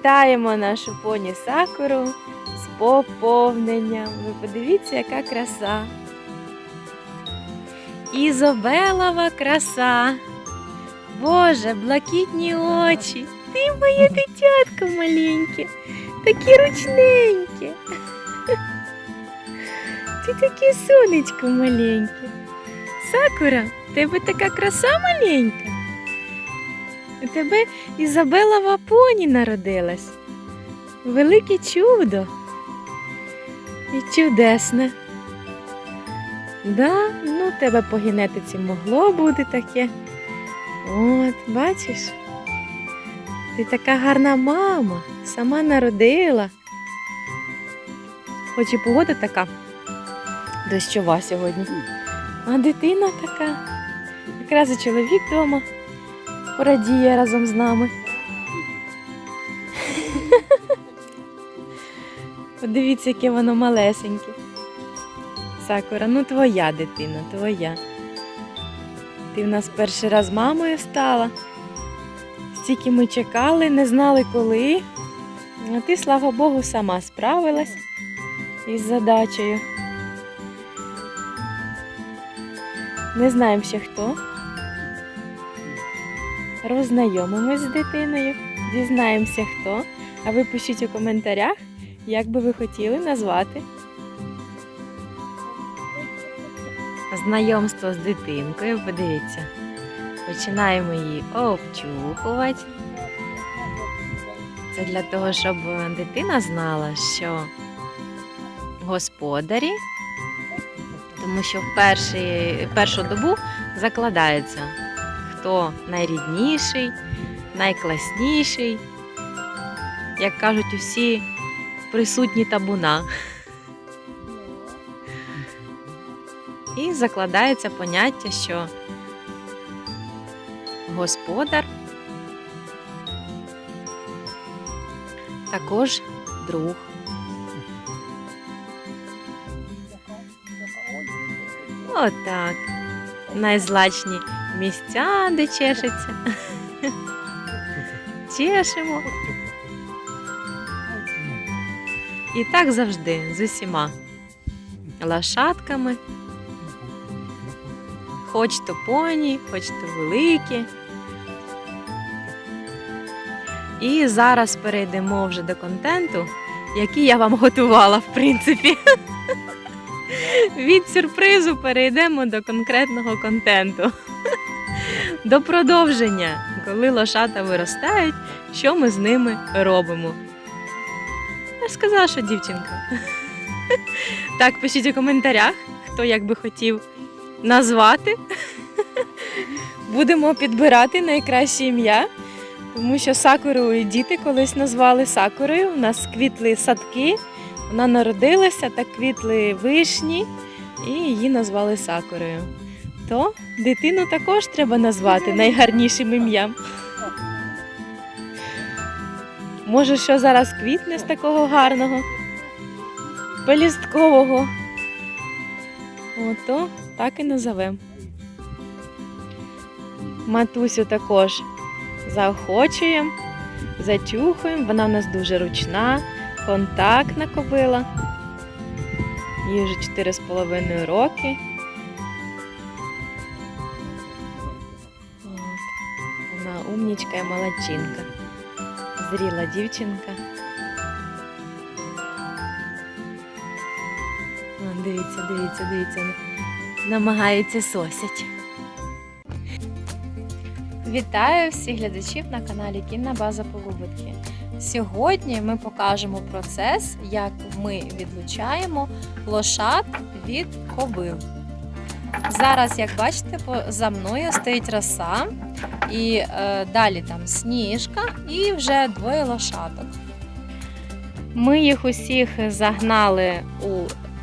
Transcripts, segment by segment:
Вітаємо нашу поні Сакуру з поповненням. Ви подивіться, яка краса. Ізобелова краса. Боже, блакитні очі. Ти моє дитятко маленьке, такі ручненькі. Ти таке сонечко маленьке. Сакура, тебе така краса маленька. У тебе Ізабелова поні народилась. Велике чудо. І чудесне. Да, ну тебе по генетиці могло бути таке. От, бачиш? Ти така гарна мама, сама народила. Хоч і погода така дощова сьогодні. А дитина така. Якраз і чоловік вдома порадіє разом з нами. Подивіться, яке воно малесеньке. Сакура, ну твоя дитина, твоя. Ти в нас перший раз мамою стала. Стільки ми чекали, не знали коли. А ти, слава Богу, сама справилась із задачею. Не знаємо ще хто. Роззнайомимось з дитиною, дізнаємося хто. А ви пишіть у коментарях, як би ви хотіли назвати. Знайомство з дитинкою, подивіться. Починаємо її обчухувати. Це для того, щоб дитина знала, що господарі, тому що в першу добу закладається, хто найрідніший, найкласніший, як кажуть усі присутні табуна. І закладається поняття, що господар також друг. Отак. Найзлачні місця, де чешеться. Чешемо. І так завжди з усіма лошадками. Хоч то поні, хоч то великі. І зараз перейдемо вже до контенту, який я вам готувала, в принципі. Від сюрпризу перейдемо до конкретного контенту. До продовження, коли лошата виростають, що ми з ними робимо. Я сказала, що дівчинка. Так, пишіть у коментарях, хто як би хотів назвати. Будемо підбирати найкраще ім'я, тому що Сакуру і діти колись назвали Сакурою. У нас квітли садки, вона народилася та квітли вишні, і її назвали Сакурою. То дитину також треба назвати найгарнішим ім'ям. Може, що зараз квітне з такого гарного, пелісткового. Ото так і назовемо. Матусю також заохочуємо, зачухуємо. Вона в нас дуже ручна, контактна кобила. Їй вже 4,5 роки. Умнічка молодчинка. Зріла дівчинка. Дивіться, дивіться, дивіться. Намагається сосять. Вітаю всіх глядачів на каналі Кінна База Полубитки. Сьогодні ми покажемо процес, як ми відлучаємо лошад від кобил. Зараз, як бачите, за мною стоїть роса, і е, далі там сніжка і вже двоє лошадок. Ми їх усіх загнали у,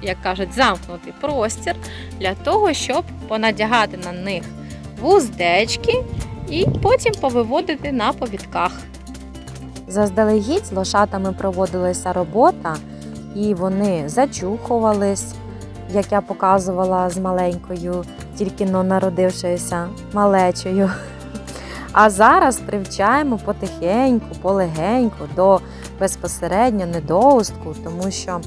як кажуть, замкнутий простір для того, щоб понадягати на них вуздечки і потім повиводити на повідках. Заздалегідь лошатами проводилася робота, і вони зачухувались, як я показувала з маленькою, тільки но народившоюся малечою. А зараз привчаємо потихеньку, полегеньку до безпосередньо недоустку, тому що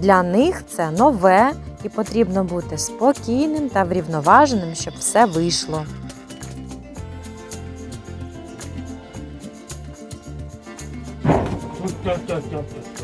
для них це нове і потрібно бути спокійним та врівноваженим, щоб все вийшло. Можна.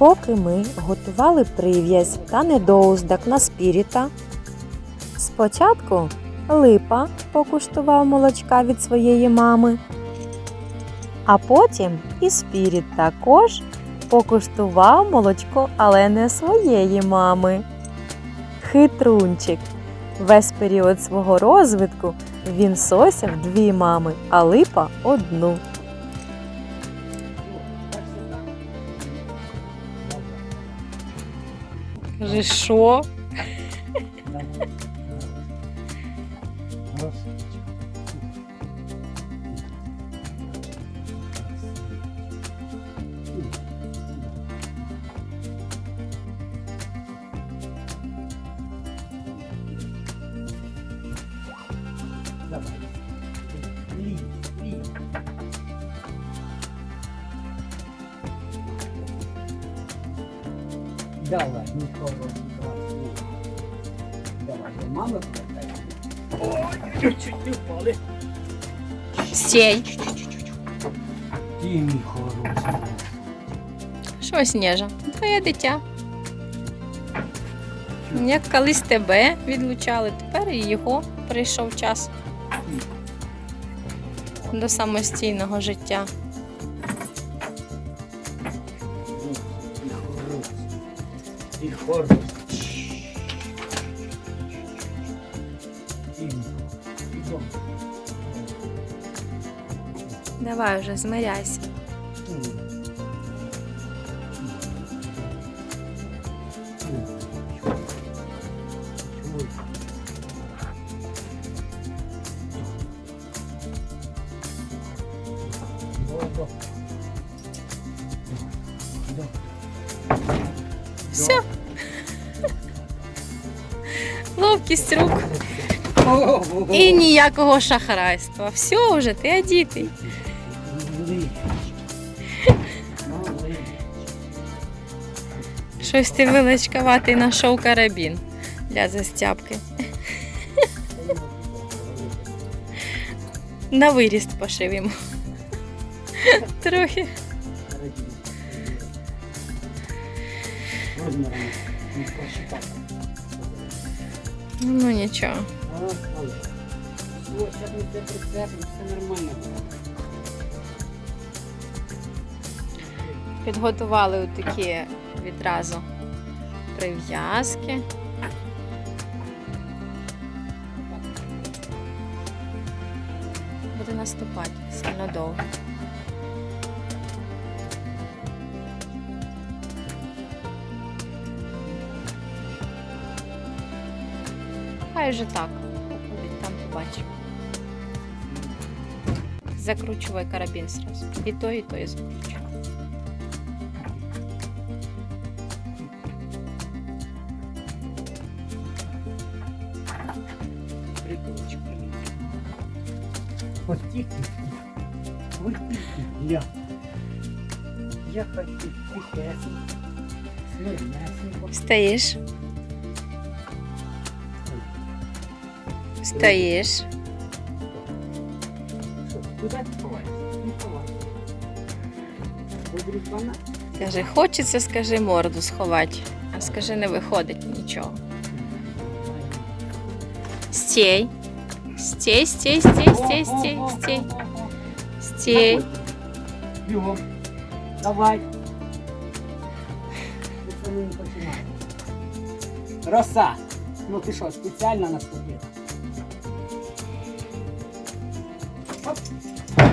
Поки ми готували прив'язь та недоуздак на спіріта, спочатку липа покуштував молочка від своєї мами, а потім і спіріт також покуштував молочко, але не своєї мами. Хитрунчик. Весь період свого розвитку він сосяв дві мами, а липа одну. Каже, що? Давай. Давай, нікого класу. Давай, до мами повертай. Ой, чуть не впали. Стій. Ти мій хороший. Що, Сніжа? Твоє дитя. Як колись тебе відлучали, тепер і його прийшов час до самостійного життя. І Ідем. Давай вже змиряйся. Ловкість рук і ніякого шахрайства. Все вже, ти одітий. Щось ти величковатий знайшов карабін для застябки. На виріст пошив. Трохи. Ну нічого. Все, сейчас мы тебя прицепим, все нормально. Підготували такі відразу прив'язки. Буде наступати сильно довго. Хай вже так. Походить, там побачимо. Закручувай карабін сразу. І то, і то і закручуй. Приколочка. Вот тихо. Вот тихо. Я. Я хочу тихесенько. Смирнесенько. Стоїш. Дружбана. Каже, хочеться, скажи, морду сховати. А скажи, не виходить нічого. Стій. Стій, стій, стій, стій, стій, стій. Стій. Давай. Роса. Ну ти що, спеціально наступила?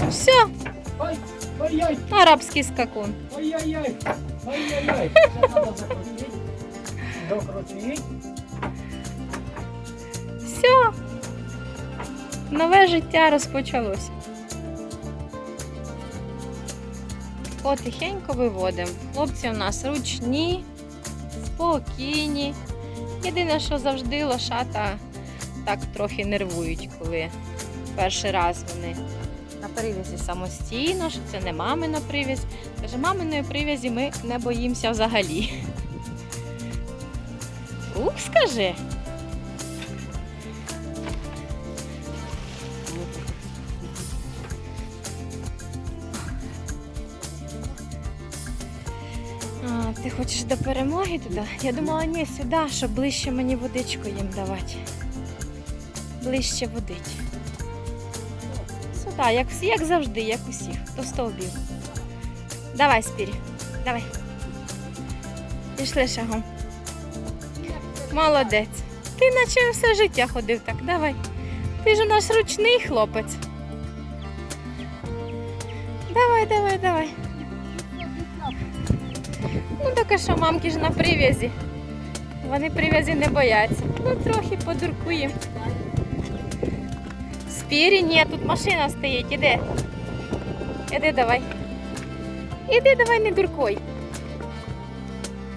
Все, арабський скакун. ой-ой-ой. Ой-ой-ой. Все. Нове життя розпочалося. Потихеньку виводимо. Хлопці у нас ручні, спокійні. Єдине, що завжди лошата так трохи нервують, коли перший раз вони на привязі самостійно, що це не мамина привязь. Каже, маминої привязі ми не боїмося взагалі. Ух, скажи. Ти хочеш до перемоги туди? Я думала, ні, сюди, щоб ближче мені водичку їм давати. Ближче водить. Сюди, як, як завжди, як усіх, до стовбів. Давай, Спірі, давай. Пішли шагом. Молодець. Ти наче все життя ходив так, давай. Ти ж у нас ручний хлопець. Давай, давай, давай. Ну так що, мамки ж на прив'язі. Вони прив'язі не бояться. Ну трохи подуркуємо. Спірі, ні, тут машина стоїть, іди. Іди давай. Іди давай, не дуркуй.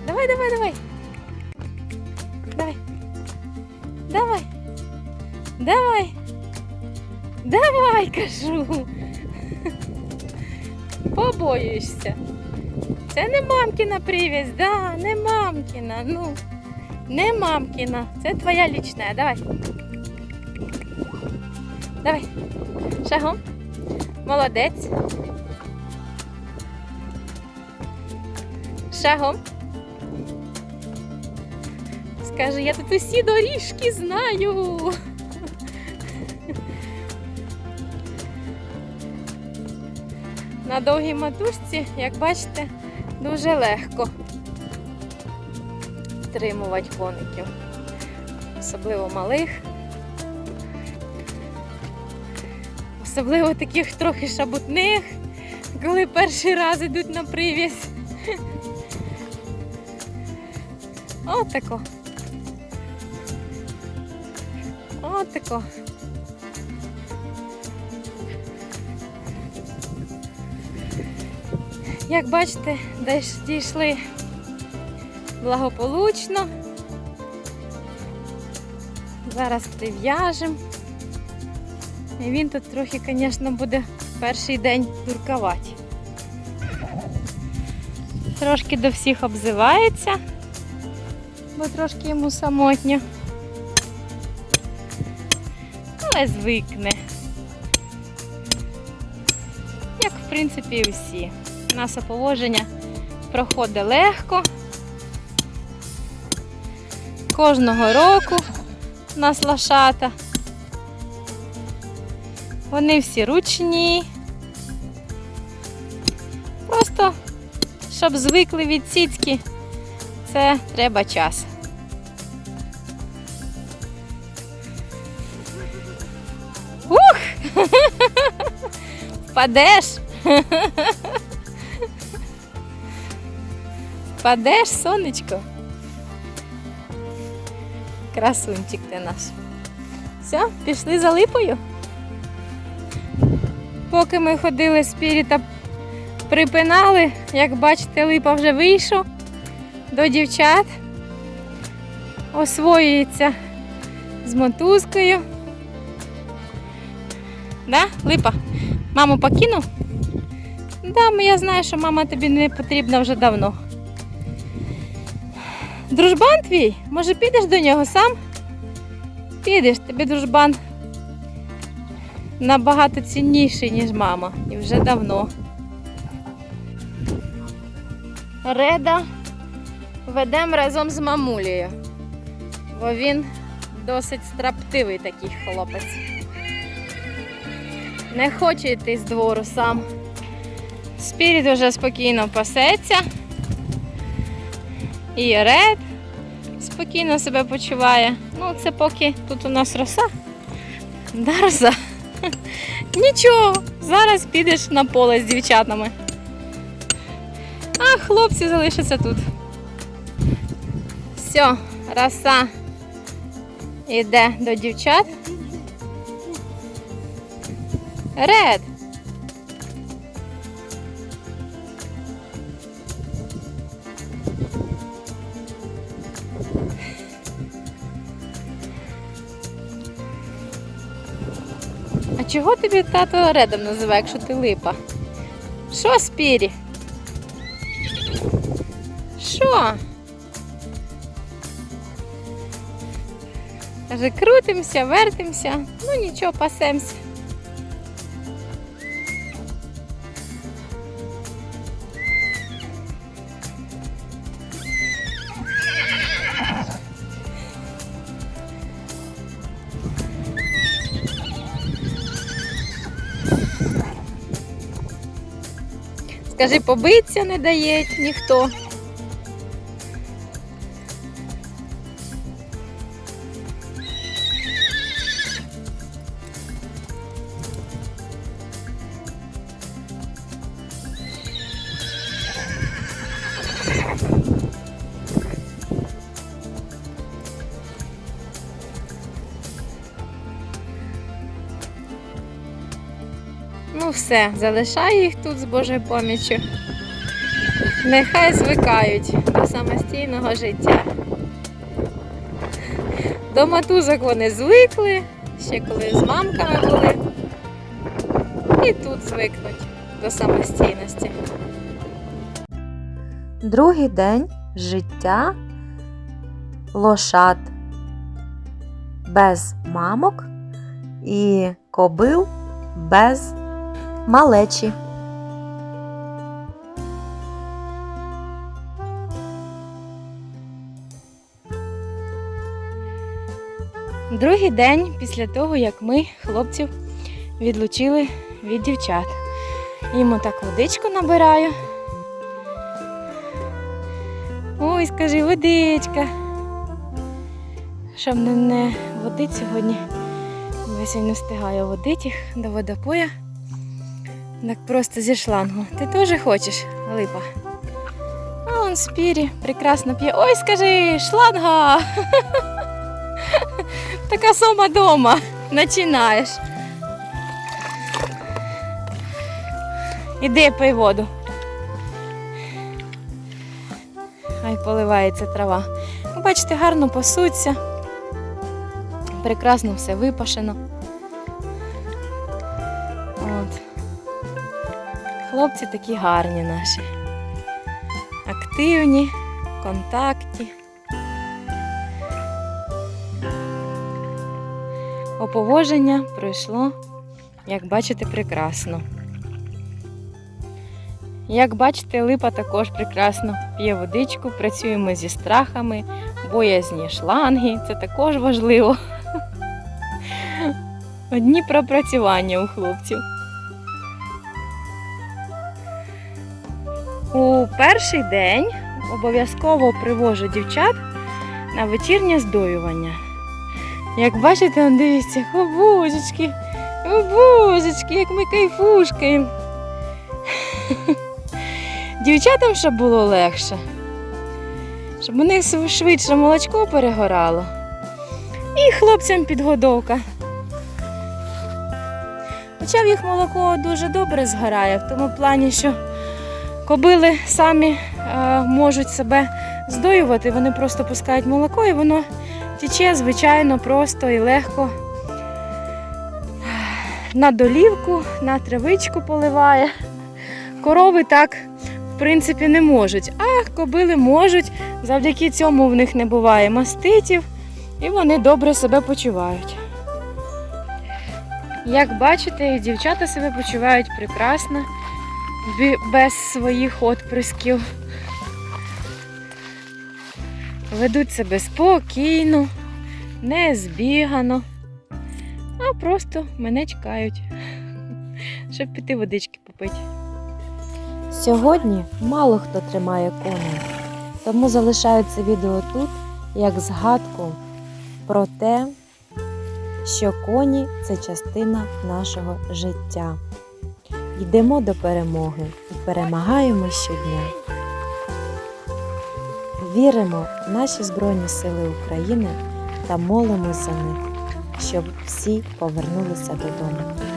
Давай, давай, давай. Давай. Давай. Давай. Давай, кажу. Побоюєшся. Це не мамкіна привязь, да, не мамкіна, ну. Не мамкіна. Це твоя лічна. Давай. Давай. Шагом. Молодець. Шагом. Скаже, я тут усі доріжки знаю. На довгій матушці, як бачите, дуже легко стримувати коників, особливо малих, особливо таких трохи шабутних, коли перший раз йдуть на прив'язь. Отако. Отако. Як бачите, дійшли благополучно. Зараз прив'яжемо. І він тут трохи, звісно, буде перший день дуркувати. Трошки до всіх обзивається, бо трошки йому самотньо. Але звикне. Як в принципі і всі. Наше положення проходить легко. Кожного року у нас лошата. Вони всі ручні. Просто, щоб звикли від сіцьки, це треба час. Ух! Впадеш? Впадеш, сонечко? Красунчик ти наш. Все, пішли за липою. Поки ми ходили спіріта, припинали, як бачите, липа вже вийшов до дівчат. Освоюється з мотузкою. Да, липа? Маму покинув? Да, я знаю, що мама тобі не потрібна вже давно. Дружбан твій? Може підеш до нього сам? Підеш, тобі дружбан набагато цінніший, ніж мама. І вже давно. Реда ведемо разом з мамулею, бо він досить строптивий такий хлопець. Не хоче йти з двору сам. Спіріт уже спокійно пасеться. І Ред спокійно себе почуває. Ну, це поки тут у нас роса. Да, роса? Нічого, зараз підеш на поле з дівчатами. А хлопці залишаться тут. Все, роса йде до дівчат. Ред. Чого тобі тато Редом називає, якщо ти липа? Що, Спірі? Що? Каже, крутимося, вертимося, ну нічого, пасемося. Скажи, побитися не дає ніхто. Все, залишаю їх тут з Божою поміччю. Нехай звикають до самостійного життя. До матузок вони звикли, ще коли з мамками були. І тут звикнуть до самостійності. Другий день життя лошад без мамок і кобил без малечі. Другий день після того, як ми хлопців відлучили від дівчат. Йому так водичку набираю. Ой, скажи, водичка. Щоб не, водить сьогодні. сьогодні не встигаю водити їх до водопоя. Так просто зі шлангу. Ти теж хочеш, Липа? А он спірі прекрасно п'є. Ой, скажи, шланга! Така сама дома. Починаєш. Іди пий воду. Хай поливається трава. Бачите, гарно пасуться. Прекрасно все випашено. Хлопці такі гарні наші. Активні, в контакті. Оповоження пройшло, як бачите, прекрасно. Як бачите, липа також прекрасно п'є водичку, працюємо зі страхами, боязні шланги, це також важливо. Одні пропрацювання у хлопців. У перший день обов'язково привожу дівчат на вечірнє здоювання. Як бачите, дивіться, о божечки, о божечки, як ми кайфушкаємо. Дівчатам щоб було легше, щоб у них швидше молочко перегорало. І хлопцям підгодовка. Хоча в їх молоко дуже добре згорає, в тому плані, що кобили самі е, можуть себе здоювати, вони просто пускають молоко і воно тече, звичайно, просто і легко. На долівку, на травичку поливає. Корови так, в принципі, не можуть. А кобили можуть. Завдяки цьому в них не буває маститів, і вони добре себе почувають. Як бачите, дівчата себе почувають прекрасно, без своїх отприсків. ведуть себе спокійно, не збігано, а просто мене чекають, щоб піти водички попити. Сьогодні мало хто тримає коней, тому залишаю це відео тут як згадку про те, що коні це частина нашого життя. Йдемо до перемоги і перемагаємо щодня. Віримо в наші Збройні Сили України та молимося за них, щоб всі повернулися додому.